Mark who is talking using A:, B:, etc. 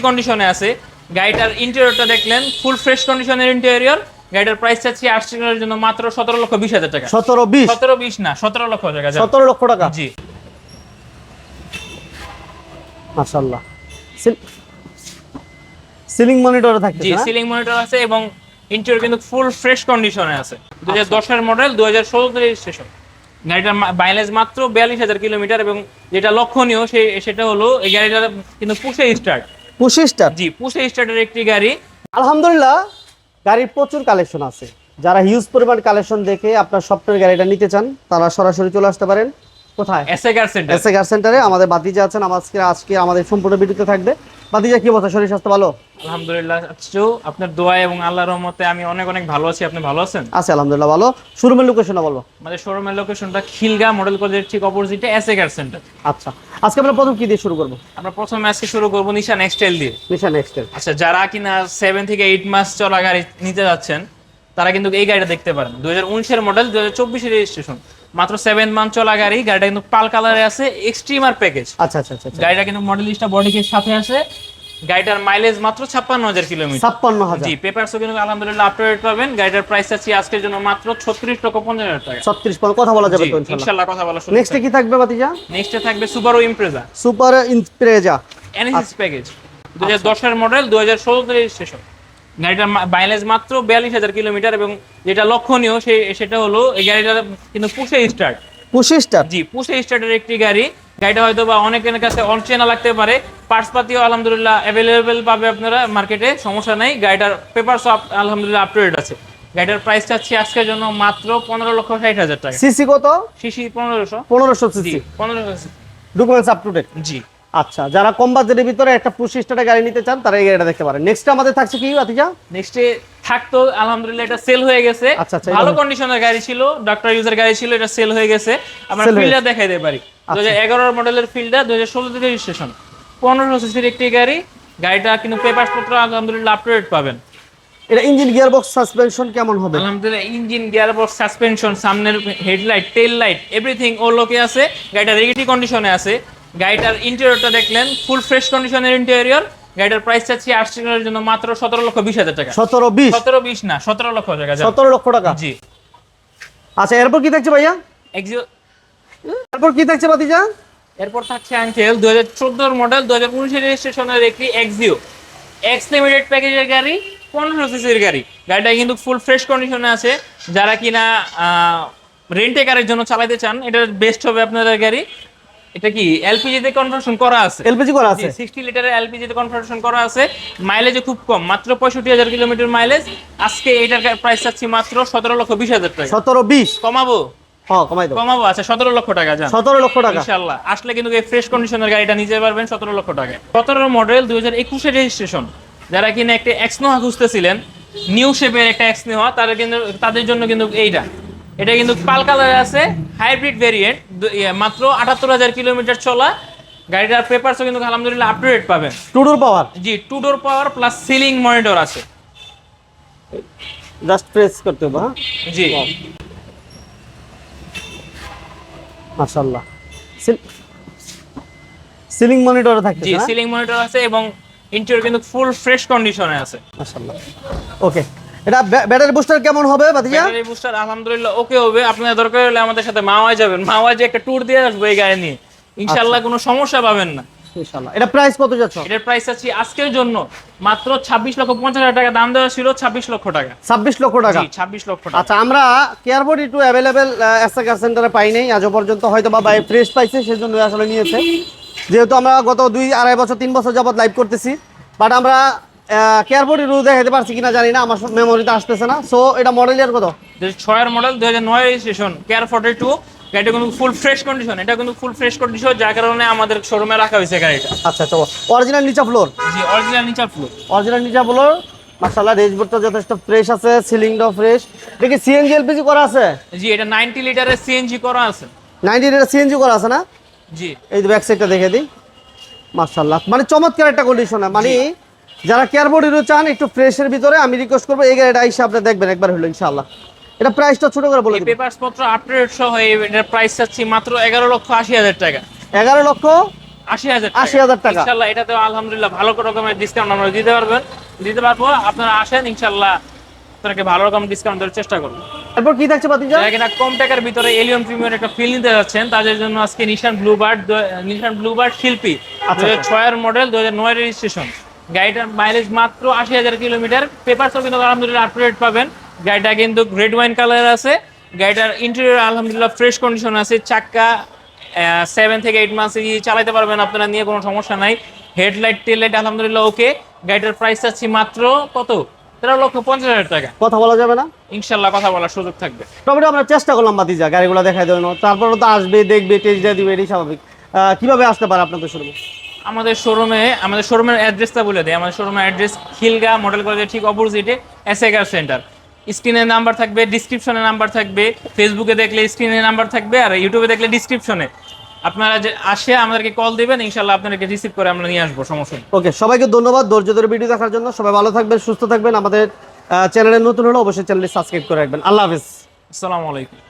A: কন্ডিশনে আছে। গাড়িটার ইন্টেরিয়রটা দেখলেন ফুল ফ্রেশ কন্ডিশনের ইন্টেরিয়র গাড়িটার প্রাইস চাচ্ছি আর্টিকেলের জন্য মাত্র সতেরো লক্ষ বিশ হাজার টাকা।
B: সতেরো বিশ?
A: সতেরো বিশ না সতেরো লক্ষ টাকা।
B: সতেরো লক্ষ টাকা?
A: জি।
B: মাশাল্লাহ সিলিং মনিটর থাকছে
A: জি সিলিং মনিটর আছে এবং ইন্টেরিয়র কিন্তু ফুল ফ্রেশ কন্ডিশনে আছে। দু হাজার দশের মডেল দু হাজার ষোলোতে রেজিস্ট্রেশন গাড়িটার মাইলেজ মাত্র বিয়াল্লিশ হাজার কিলোমিটার এবং যেটা লক্ষণীয় সেটা হলো এই গাড়িটা কিন্তু পুষে স্টার্ট
B: পঁচিশটার
A: জি পুষে স্টারের একটি গাড়ি।
B: আলহামদুলিল্লাহ গাড়ির প্রচুর কালেকশন আছে। যারা হিউজ পরিমাণ কালেকশন দেখে আপনার সফটওয়্যার গাড়িটা নিতে চান তারা সরাসরি চলে আসতে পারেন। কোথায়?
A: SA car centre.
B: SA car সেন্টারে আমাদের বাতিজা আছেন। আজকে আজকে আমাদের সম্পূর্ণ ভিডিওতে থাকবে। বাতিজা কি বলছে শরীর স্বাস্থ্য ভালো?
A: আলহামদুলিল্লাহ আচ্ছু। আপনার দোয়া এবং আল্লাহর রহমতে আমি অনেক অনেক ভালো আছি। আপনি ভালো আছেন?
B: আছে আলহামদুলিল্লাহ ভালো। শোরুমের লোকেশনটা বলো।
A: আমাদের শোরুমের লোকেশনটা খিলগা মডেল কলেজের ঠিক অপোজিটে এসএ কার সেন্টার
B: আচ্ছা। আজকে আমরা প্রথম কি দিয়ে শুরু করব?
A: আমরা প্রথমে আজকে শুরু করব নিশা নেক্সটাইল দিয়ে।
B: নিশা নেক্সট
A: আচ্ছা যারা কিনা সেভেন থেকে এইট মাস চলা গাড়ি নিতে যাচ্ছেন তারা কিন্তু এই গাড়িটা দেখতে পারেন। দুই হাজার উনিশের মডেল দু হাজার চব্বিশের রেজিস্ট্রেশন মাত্র সেভেন মান্থ চলা গাড়ি গাড়িটা কিন্তু পাল কালারে আছে এক্সট্রিমার প্যাকেজ
B: আচ্ছা আচ্ছা আচ্ছা আচ্ছা।
A: গাড়িটা কিন্তু মডেল লিস্টটা বডি কিট সাথে আছে। গাড়িটার মাইলেজ মাত্র ছাপ্পান্ন হাজার কিলোমিটার
B: ছাপ্পান্ন হাজার।
A: জি পেপারসও কিন্তু আলহামদুলিল্লাহ আপ টু পাবেন। গাড়িটার প্রাইস আছে আজকের জন্য মাত্র ছত্রিশ লক্ষ পঞ্চাশ হাজার টাকা।
B: ছত্রিশ পর কথা বলা যাবে ইনশাল্লাহ
A: কথা বলা শুরু
B: নেক্সটে কি থাকবে বাতিজা
A: নেক্সটে থাকবে Subaru Impreza
B: super Impreza
A: NSS package দু হাজার দশের মডেল দু হাজার ষোলোতে রেজিস্ট্রেশন গাড়িটার মাইলেজ মাত্র বিয়াল্লিশ হাজার কিলোমিটার এবং যেটা লক্ষণীয় সেটা হলো এই গাড়িটা কিন্তু পুষে স্টার্ট
B: পঁচিশটার
A: জি পুষে স্টার্টের একটি গাড়ি। গাড়িটা হয়তো বা অনেকের কাছে অনচেনা লাগতে পারে। পার্টস পাতিও আলহামদুলিল্লাহ অ্যাভেলেবেল পাবে আপনারা মার্কেটে সমস্যা নাই। গাড়িটার পেপারস আলহামদুলিল্লাহ আপ টু ডেট আছে। গাড়িটার প্রাইস চাচ্ছি আজকের জন্য মাত্র পনেরো লক্ষ ষাট হাজার টাকা।
B: সিসি কত?
A: সিসি পনেরোশো।
B: পনেরোশো সিসি।
A: পনেরোশো
B: ডকুমেন্টস আপ টু ডেট
A: জি।
B: আচ্ছা যারা কম বাজেটের ভিতরে একটা পঁচিশটা গাড়ি নিতে চান তারা এই গাড়িটা দেখতে পারেন। নেক্সট আমাদের থাকছে কি বাতিজা
A: নেক্সটে থাকতো আলহামদুলিল্লাহ এটা সেল হয়ে গেছে।
B: আচ্ছা, আচ্ছা,
A: ভালো কন্ডিশনের গাড়ি ছিল ডক্টর ইউজার গাড়ি ছিল এটা সেল হয়ে গেছে। আমরা ফিল্ডার দেখাই দিতে পারি দু হাজার এগারোর মডেলের ফিল্ডার দু হাজার ষোলো থেকে রেজিস্ট্রেশন পনেরো সিসির একটি গাড়ি গাড়িটা কিন্তু পেপার পত্র আলহামদুলিল্লাহ আপ টু ডেট পাবেন।
B: এটা ইঞ্জিন গিয়ার বক্স সাসপেনশন কেমন হবে?
A: আলহামদুলিল্লাহ ইঞ্জিন গিয়ার বক্স সাসপেনশন সামনের হেডলাইট টেল লাইট এভরিথিং ও লোকে আছে। গাড়িটা রেগিটি কন্ডিশনে আছে। গাড়িটার ইন্টেরিয়রটা দেখলেন ফুল ফ্রেশ কন্ডিশনের ইন্টেরিয়র গাড়িটার প্রাইস চাচ্ছি আর্টিকেলের জন্য মাত্র সতেরো লক্ষ বিশ হাজার টাকা।
B: সতেরো বিশ?
A: সতেরো বিশ না সতেরো লক্ষ টাকা
B: সতেরো লক্ষ টাকা?
A: জি।
B: আচ্ছা এরপর কি থাকছে ভাইয়া?
A: এক্সিও
B: এরপর কি থাকছে বাতিজা
A: এরপর থাকছে আঙ্কেল দু হাজার চোদ্দোর মডেল দু হাজার উনিশের রেজিস্ট্রেশনের একটি এক্সিও এক্স লিমিটেড প্যাকেজের গাড়ি পনেরো সিসির গাড়ি। গাড়িটা কিন্তু ফুল ফ্রেশ কন্ডিশনে আছে। যারা কিনা রেন্টে কারের জন্য চালাতে চান এটা বেস্ট হবে আপনাদের গাড়ি। এটা কি এলপিজিতে কনভার্সন করা আছে?
B: এলপিজি করা আছে।
A: সিক্সটি লিটারের এলপিজিতে কনভার্সন করা আছে। মাইলেজ খুব কম মাত্র পঁয়ষট্টি হাজার কিলোমিটার মাইলেজ আজকে এটার প্রাইস চাচ্ছি মাত্র সতেরো লক্ষ বিশ হাজার টাকা।
B: সতেরো বিশ?
A: কমাবো?
B: হ্যাঁ কমাই দাও।
A: কমাবো? আচ্ছা সতেরো লক্ষ টাকা যান
B: সতেরো লক্ষ টাকা।
A: ইনশাল্লাহ আসলে কিন্তু এই ফ্রেশ কন্ডিশনের গাড়িটা নিতে পারবেন সতেরো লক্ষ টাকায় সতেরো মডেল দুই হাজার একুশের রেজিস্ট্রেশন যারা কিনা একটা এক্সনোহা খুঁজতেছিলেন নিউ শেপের একটা এক্সনোহা তারা কিন্তু তাদের জন্য কিন্তু এইটা। এটা কিন্তু পাল কালারে আছে হাইব্রিড ভেরিয়েন্ট মাত্র আটাত্তর হাজার কিলোমিটার চলা। গাড়িটার পেপারসও কিন্তু আলহামদুলিল্লাহ আপ টু ডেট পাবেন।
B: টুডোর পাওয়ার
A: জি two door power plus ceiling monitor আছে।
B: জাস্ট প্রেস করতে হবে হ্যাঁ?
A: জি।
B: মাশাআল্লাহ। সিলিং মনিটরে থাকছে
A: জি সিলিং মনিটর আছে এবং ইন্টেরিয়র কিন্তু ফুল ফ্রেশ কন্ডিশনে আছে।
B: মাশাআল্লাহ। ওকে এটা ব্যাটারি বুস্টার কেমন হবে বাতিজা
A: ব্যাটারি বুস্টার আলহামদুলিল্লাহ ওকে হবে। আপনার দরকার হলে আমাদের সাথে মাওয়ায় যাবেন। মাওয়ায় যে একটা ট্যুর দিয়ে আসব এই গাড়ি নিয়ে। ইনশাল্লাহ কোনো সমস্যা পাবেন না।
B: ইনশাআল্লাহ। এটা প্রাইস কত যাচ্ছে?
A: এটার প্রাইস আছে আজকের জন্য মাত্র ছাব্বিশ লক্ষ পঞ্চাশ হাজার টাকা। দাম দেওয়া ছিল ছাব্বিশ লক্ষ টাকা।
B: 26 লক্ষ টাকা?
A: জি ছাব্বিশ লক্ষ টাকা।
B: আচ্ছা আমরা কেয়ারবোর্ড একটু অ্যাভেলেবেল এসএ কার সেন্টারে পাই নাই আজও পর্যন্ত হয়তো বা ভাই ফ্রেশ পাইছে সেজন্য আসলে নিয়েছে। যেহেতু আমরা গত দুই আড়াই বছর তিন বছর যাবত লাইভ করতেছি। বাট আমরা কেয়ারবোর্ড রু দেখাতে পারছি কিনা জানি না আমার মেমোরিতে আসতেছে না। সো এটা মডেল ইয়ার কত?
A: ছয়ের মডেল দু হাজার নয় রেজিস্ট্রেশন কেয়ার ফর্টি টু গাড়িটা কিন্তু ফুল ফ্রেশ কন্ডিশন এটা কিন্তু ফুল ফ্রেশ কন্ডিশন যার কারণে আমাদের শোরুমে রাখা হয়েছে গাড়িটা।
B: আচ্ছা আচ্ছা অরিজিনাল নিচা ফ্লোর
A: জি অরিজিনাল নিচা ফ্লোর
B: অরিজিনাল নিচা ফ্লোর মাশাআল্লাহ রেজবোর্ডটা যথেষ্ট ফ্রেশ আছে সিলিংটাও ফ্রেশ দেখি সিএনজি এলপিজি করা আছে?
A: জি এটা নাইনটি লিটারের সিএনজি করা আছে।
B: নাইনটি এটা সিএনজি করা আছে না?
A: জি।
B: এই ব্যাক সাইডটা দেখে দিই। মার্শাল্লাহ মানে চমৎকার একটা কন্ডিশনে মানে যারা কেয়ারবোর্ড হিরো চান একটু ফ্রেশের ভিতরে আমি রিকোয়েস্ট করব এই গাড়িটা আইসা আপনি দেখবেন একবার হলো ইনশাআল্লাহ। এটা প্রাইসটা ছোট করে বলে
A: পেপারস পত্র আপডেট সহ এটার প্রাইস চাচ্ছি মাত্র এগারো লক্ষ আশি হাজার টাকা।
B: এগারো লক্ষ
A: আশি হাজার
B: 80,000 টাকা।
A: ইনশাল্লাহ এটাতে আলহামদুলিল্লাহ ভালো রকমের ডিসকাউন্ট আমরা দিতে পারবেন দিতে পারব আপনারা আসেন ইনশাল্লাহ আপনাকে ভালো রকম ডিসকাউন্ট দেওয়ার চেষ্টা করব।
B: তারপর কি থাকছে বাতিজা
A: যারা কম টাকার ভিতরে এলিয়ন প্রিমিয়ার একটা ফিল নিতে যাচ্ছেন তাদের জন্য আজকে নিশান ব্লুবার্ড নিশান ব্লুবার্ড শিল্পী
B: আচ্ছা,
A: দু হাজার ছয়ের মডেল দু হাজার নয় রেজিস্ট্রেশন গাড়িটার মাইলেজ মাত্র আশি হাজার কিলোমিটার। পেপারসও কিন্তু আলহামদুলিল্লাহ আপডেট পাবেন। গাড়িটা কিন্তু রেড ওয়াইন কালার আছে। গাড়িটার ইন্টেরিয়র আলহামদুলিল্লাহ ফ্রেশ কন্ডিশন আছে। চাক্কা সেভেন থেকে এইট মাস চালাতে পারবেন আপনারা নিয়ে কোনো সমস্যা নাই। হেডলাইট টেল লাইট আলহামদুলিল্লাহ ওকে গাড়িটার প্রাইস চাচ্ছি মাত্র কত? তেরো লক্ষ পঞ্চাশ হাজার টাকা।
B: কথা বলা যাবে না?
A: ইনশাল্লাহ কথা বলার সুযোগ থাকবে।
B: মোটামুটি আমরা চেষ্টা করলাম বাতিজা গাড়িগুলো দেখাই দেবো তারপরে তো আসবে দেখবে টেস্ট দিয়ে দিবে এটাই স্বাভাবিক। কীভাবে আসতে পারে আপনাদের শোরুমে?
A: আমাদের শোরুমে আমাদের শোরুমের অ্যাড্রেসটা বলে দেয় আমাদের শোরুমের অ্যাড্রেস খিলগা মডেল কলেজের ঠিক অপোজিটে এসএগার সেন্টার স্ক্রিনের নাম্বার থাকবে ডিসক্রিপশনে নাম্বার থাকবে ফেসবুকে দেখলে স্ক্রিনের নাম্বার থাকবে আর ইউটিউবে দেখলে ডিসক্রিপশনে আপনারা যে আসে আমাদেরকে কল দিবেন ইনশাল্লাহ আপনাদেরকে রিসিভ করে আমরা নিয়ে আসব সমস্যা
B: ওকে সবাইকে ধন্যবাদ ধৈর্য ধরে ভিডিও দেখার জন্য। সবাই ভালো থাকবেন সুস্থ থাকবেন। আমাদের চ্যানেলে নতুন হলে অবশ্যই চ্যানেলটি সাবস্ক্রাইব করে রাখবেন। আল্লাহ হাফিজ।
A: আসসালামু আলাইকুম।